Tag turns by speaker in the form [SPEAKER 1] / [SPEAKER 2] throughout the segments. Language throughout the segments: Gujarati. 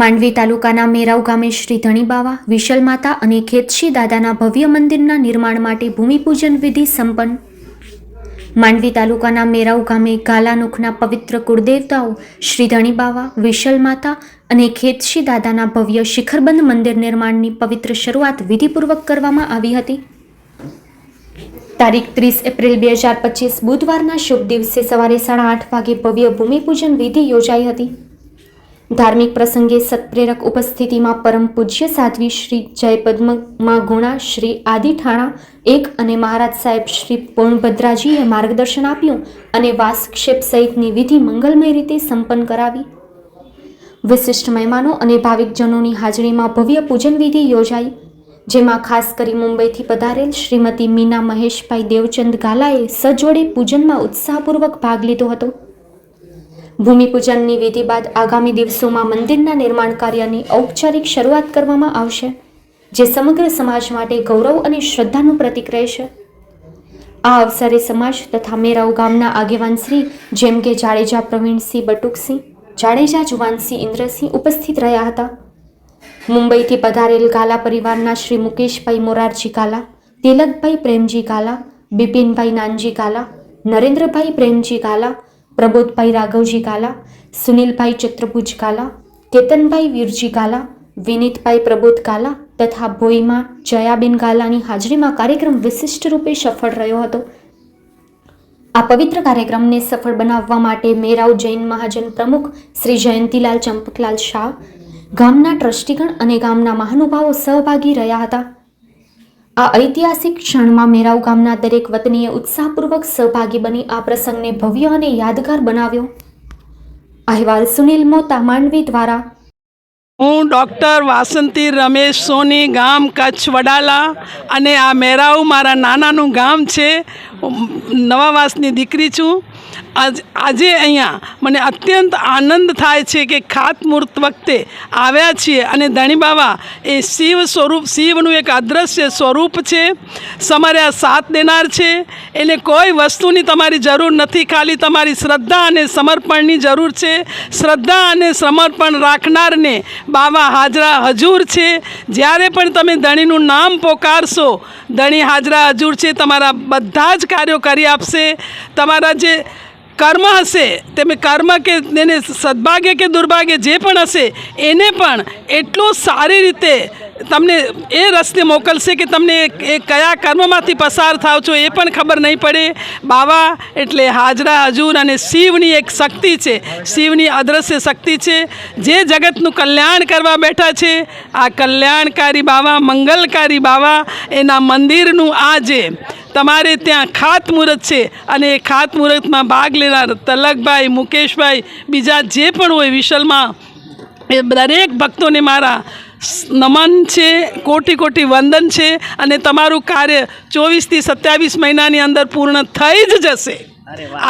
[SPEAKER 1] માંડવી તાલુકાના મેરાવ ગામે શ્રી ધણીબાવા, વિશલ માતા અને ખેતશી દાદાના ભવ્ય મંદિરના નિર્માણ માટે ભૂમિપૂજન વિધિ સંપન્ન. માંડવી તાલુકાના મેરાવ ગામે ગાલાનુખના પવિત્ર કુળદેવતાઓ શ્રી ધણીબાવા, વિશલ માતા અને ખેતશી દાદાના ભવ્ય શિખરબંધ મંદિર નિર્માણની પવિત્ર શરૂઆત વિધિપૂર્વક કરવામાં આવી હતી. તારીખ ત્રીસ એપ્રિલ બે હજાર પચીસ બુધવારના શુભ દિવસે સવારે સાડા આઠ વાગે ભવ્ય ભૂમિપૂજન વિધિ યોજાઈ હતી. ધાર્મિક પ્રસંગે સત્પ્રેરક ઉપસ્થિતિમાં પરમ પૂજ્ય સાધ્વી શ્રી જય પદ્મમાં ગુણા શ્રી આદિ ઠાણા, એક અને મહારાજ સાહેબ શ્રી પૂર્ણભદ્રાજીએ માર્ગદર્શન આપ્યું અને વાસક્ષેપ સહિતની વિધિ મંગલમય રીતે સંપન્ન કરાવી. વિશિષ્ટ મહેમાનો અને ભાવિકજનોની હાજરીમાં ભવ્ય પૂજન વિધિ યોજાઈ, જેમાં ખાસ કરી મુંબઈથી પધારેલ શ્રીમતી મીના મહેશભાઈ દેવચંદ ગાલાએ સજોડે પૂજનમાં ઉત્સાહપૂર્વક ભાગ લીધો હતો. ભૂમિપૂજનની વિધિ બાદ આગામી દિવસોમાં મંદિરના નિર્માણ કાર્યની ઔપચારિક શરૂઆત કરવામાં આવશે, જે સમગ્ર સમાજ માટે ગૌરવ અને શ્રદ્ધાનું પ્રતીક રહેશે. આ અવસરે સમાજ તથા મેરાવ ગામના આગેવાન શ્રી જેમ કે જાડેજા પ્રવીણસિંહ બટુકસિંહ, જાડેજા જુવાનસિંહ ઇન્દ્રસિંહ ઉપસ્થિત રહ્યા હતા. મુંબઈથી પધારેલ ગાલા પરિવારના શ્રી મુકેશભાઈ મોરારજી ગાલા, તિલકભાઈ પ્રેમજી ગાલા, બિપિનભાઈ નાનજી ગાલા, નરેન્દ્રભાઈ પ્રેમજી ગાલા પ્રબોધભાઈ રાઘવજી કાલા સુનિલભાઈ ચત્રભુજ કાલા કેતનભાઈ વીરજી કાલા વિનીતભાઈ પ્રબોધ કાલા તથા ભોઈમાં જયાબેન ગાલાની હાજરીમાં કાર્યક્રમ વિશિષ્ટ રૂપે સફળ રહ્યો હતો. આ પવિત્ર કાર્યક્રમને સફળ બનાવવા માટે મેરાવ જૈન મહાજન પ્રમુખ શ્રી જયંતિલાલ ચંપકલાલ શાહ, ગામના ટ્રસ્ટીગણ અને ગામના મહાનુભાવો સહભાગી રહ્યા હતા. આ ઐતિહાસિક ક્ષણમાં મેરાવ ગામના દરેક વતનીએ ઉત્સાહપૂર્વક સહભાગી બની આ પ્રસંગને ભવ્ય અને યાદગાર બનાવ્યો. અહેવાલ સુનિલ મોતા, માંડવી દ્વારા.
[SPEAKER 2] હું ડૉક્ટર વાસંતી રમેશ સોની, ગામ કચ્છ વડાલા અને આ મેરાઉ મારા નાનાનું ગામ છે. નવાવાસની દીકરી છું. આજ અહીંયા મને અત્યંત આનંદ થાય છે કે ખાતમુહૂર્ત વખતે આવ્યા છીએ અને ધણી બાવા એ શિવ સ્વરૂપ, શિવનું એક અદ્રશ્ય સ્વરૂપ છે. સમરે આ સાથ દેનાર છે. એને કોઈ વસ્તુની તમારી જરૂર નથી. ખાલી તમારી શ્રદ્ધા અને સમર્પણની જરૂર છે. શ્રદ્ધા અને સમર્પણ રાખનારને બાવા હાજરા હજૂર છે. જ્યારે પણ તમે ધણીનું નામ પોકારશો, ધણી હાજરા હજૂર છે. તમારા બધા જ કાર્યો કરી આપશે. તમારા જે કર્મ હશે, તમે કર્મ કે તેને સદભાગ્ય કે દુર્ભાગ્ય જે પણ હશે, એને પણ એટલું સારી રીતે તમને એ રસ્તે મોકલશે કે તમને એ કયા કર્મમાંથી પસાર થાવ છો એ પણ ખબર નહીં પડે. બાવા એટલે હાજરા હજુર અને શિવની એક શક્તિ છે. શિવની અદૃશ્ય શક્તિ છે. જે જગતનું કલ્યાણ કરવા બેઠા છે, આ કલ્યાણકારી બાવા, મંગલકારી બાવા, એના મંદિરનું આજે તમારે ત્યાં ખાતમુહૂર્ત છે અને એ ખાતમુહૂર્તમાં ભાગ લેનાર તલકભાઈ મુકેશભાઈ બીજા જે પણ હોય વિશલમાં એ દરેક ભક્તોને મારા નમન છે કોટી કોટી વંદન છે અને તમારું કાર્ય ચોવીસથી સત્યાવીસ મહિનાની અંદર પૂર્ણ થઈ જ જશે.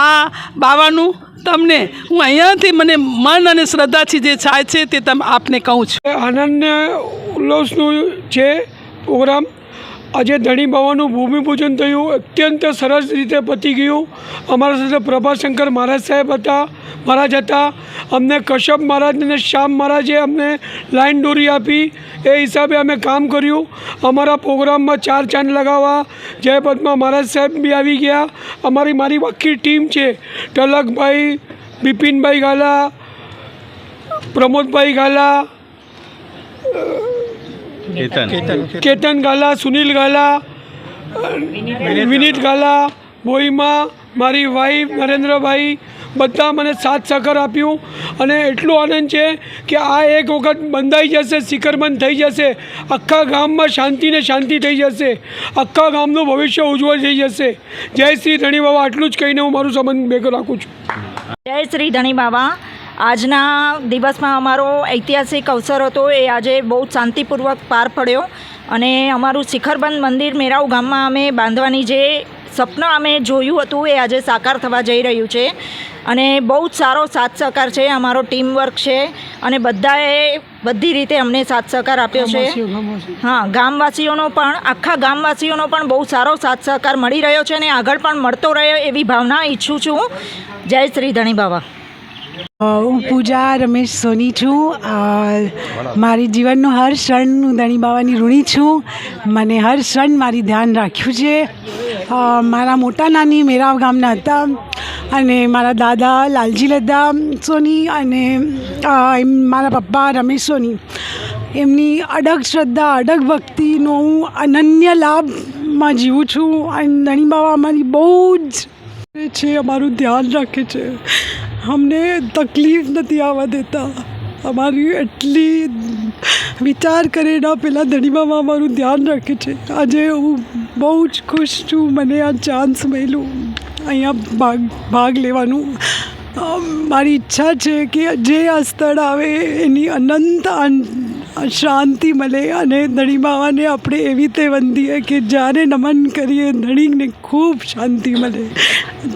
[SPEAKER 2] આ બાવાનું તમને હું અહીંયાથી મને મન અને શ્રદ્ધાથી જે થાય છે તે તમે આપને કહું છું.
[SPEAKER 3] અનન્ય ઉલ્લાસનું છે પ્રોગ્રામ. આજે ધણી બાવાનું ભૂમિપૂજન થયું, અત્યંત સરસ રીતે પતી ગયું. અમારા સાથે પ્રભાશંકર મહારાજ સાહેબ હતા, મહારાજ હતા. અમને કશ્યપ મહારાજ અને શ્યામ મહારાજે અમને લાઈન દોરી આપી. એ હિસાબે અમે કામ કર્યું. અમારા પ્રોગ્રામમાં ચાર ચાંદ લગાવવા જય પદ્મા મહારાજ સાહેબ બી આવી ગયા. અમારી મારી આખી ટીમ છે. ટલકભાઈ બિપિનભાઈ ગાલા, પ્રમોદભાઈ ગાલા કેતન. ગાલા સુનિલ ગાલા વિનીત ગાલા. બોઈમાં મારી વાઈફ નરેન્દ્રભાઈ બધા મને સાથ સહકાર આપ્યું. અને એટલો આનંદ છે કે આ એક વખત બંધાઈ જશે શિખરબંધ થઈ જશે. આખા ગામમાં શાંતિ ને શાંતિ થઈ જશે. આખા ગામનું ભવિષ્ય ઉજ્જવળ થઈ જશે. જય શ્રી ધણી બાબા આટલું જ કહીને હું મારું સંબંધ ભેગો રાખું છું.
[SPEAKER 4] જય શ્રી ધણી બાબા આજના દિવસમાં અમારો ઐતિહાસિક અવસર હતો. એ આજે બહુ શાંતિપૂર્વક પાર પડ્યો અને અમારું શિખરબંધ મંદિર મેરાઉ ગામમાં અમે બાંધવાની જે સપનું અમે જોયું હતું એ આજે સાકાર થવા જઈ રહ્યું છે. અને બહુ જ સારો સાથ સહકાર છે અમારો ટીમ વર્ક છે અને બધાએ બધી રીતે અમને સાથ સહકાર આપ્યો છે. હા ગામવાસીઓનો પણ આખા ગામવાસીઓનો પણ બહુ સારો સાથ સહકાર મળી રહ્યો છે અને આગળ પણ મળતો રહ્યો એવી ભાવના ઈચ્છું છું. જય શ્રી ધણી બાબા
[SPEAKER 5] હું પૂજા રમેશ સોની છું. મારી જીવનનો હર ક્ષણ હું ધણી બાવાની ઋણી છું. મને હર ક્ષણ મારી ધ્યાન રાખ્યું છે. મારા મોટા નાની મેરાવ ગામના હતા અને મારા દાદા લાલજી લદ્દા સોની અને મારા પપ્પા રમેશ સોની. એમની અડગ શ્રદ્ધા, અડગ ભક્તિનો હું અનન્ય લાભમાં જીવું છું. અને ધણી બાવા અમારી બહુ જ છે, અમારું ધ્યાન રાખે છે. અમને તકલીફ નથી આવવા દેતા અમારી એટલી વિચાર કરેલા પહેલાં ધણીમામાં અમારું ધ્યાન રાખે છે આજે હું બહુ જ ખુશ છું મને આ ચાન્સ મળ્યું અહીંયા ભાગ ભાગ લેવાનું મારી ઈચ્છા છે કે જે આ સ્થળ આવે એની અનંત શાંતિ મળે અને ધણી બાવાને આપણે એવી રીતે વંદીએ કે જ્યારે નમન કરીએ, ધણીને ખૂબ શાંતિ મળે.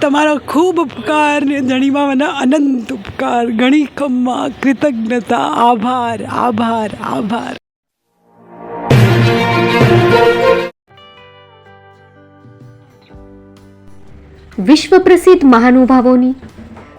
[SPEAKER 5] તમારા ખૂબ ઉપકાર ને ધણી બાવાના અનંત ઉપકાર. ઘણી ખમ્મા કૃતજ્ઞતા, આભાર આભાર આભાર.
[SPEAKER 1] વિશ્વ પ્રસિદ્ધ મહાનુભાવોની